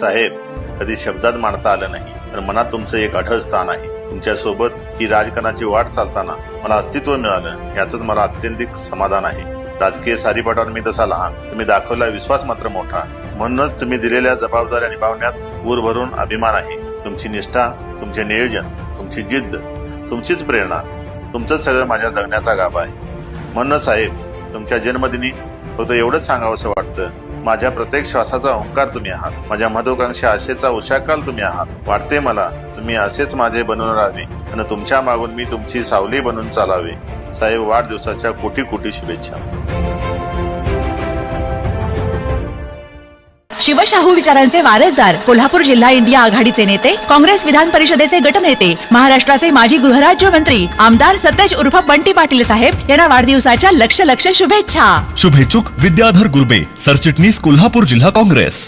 साहेब कधी शब्दात मांडता आलं नाही. पण मनात तुमचं एक अढळ स्थान आहे. तुमच्यासोबत ही राजकारणाची वाट चालताना मला अस्तित्व मिळालं याच मला अत्यंतिक समाधान आहे. राजकीय सारीपाटावर मी तसा लहान तुम्ही दाखवला विश्वास मात्र मोठा. म्हणूनच तुम्ही दिलेल्या जबाबदाऱ्या निभावण्यात ऊर भरून अभिमान आहे. तुमची निष्ठा तुमचे नियोजन तुमची जिद्द तुमचीच प्रेरणा तुमचंच सगळं माझ्या जगण्याचा गाभा आहे. म्हणून साहेब तुमच्या जन्मदिनी फक्त एवढंच सांगावंसं वाटतं. माझ्या प्रत्येक श्वासाचा ओंकार तुम्ही आहात. माझ्या महत्वाकांक्षा आशेचा उशाकाल तुम्ही आहात. वाटते मला तुम्ही असेच माझे बनून राहावे आणि तुमच्या मागून मी तुमची सावली बनून चालावे. साहेब वाढदिवसाच्या कोटी कोटी शुभेच्छा. शिवशाहू विचारांचे वारसदार कोल्हापूर जिल्हा इंडिया आघाडीचे नेते काँग्रेस विधान परिषदेचे गटनेते महाराष्ट्राचे माजी गृहराज्यमंत्री आमदार सतेज उर्फ बंटी पाटील साहेब यांना वाढदिवसाच्या लक्ष लक्ष शुभेच्छा. शुभेच्छुक विद्याधर गुर्बे सरचिटणीस कोल्हापूर जिल्हा काँग्रेस.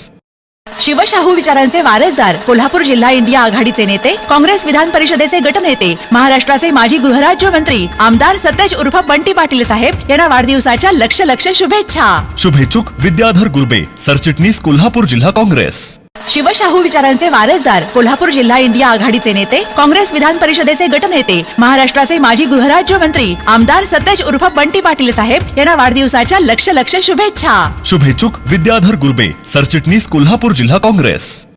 शिवशाहू विचारांचे वारसदार कोल्हापूर जिल्हा इंडिया आघाडीचे नेते काँग्रेस विधान परिषदेचे गटनेते महाराष्ट्राचे माजी गृहराज्यमंत्री आमदार सतेज उर्फ बंटी पाटील साहेब यांना वाढदिवसाच्या लक्ष लक्ष शुभेच्छा. शुभेच्छुक विद्याधर गुर्बे सरचिटणीस कोल्हापूर जिल्हा काँग्रेस. शिवशाहू विचारांचे वारसदार कोल्हापूर जिल्हा इंडिया आघाडीचे नेते काँग्रेस विधान परिषदेचे गटनेते महाराष्ट्राचे माजी गृहराज्यमंत्री आमदार सतेज उर्फ बंटी पाटील साहेब यांना वाढदिवसाच्या लक्ष लक्ष शुभेच्छा. शुभेच्छुक विद्याधर गुर्बे सरचिटणीस कोल्हापूर जिल्हा काँग्रेस.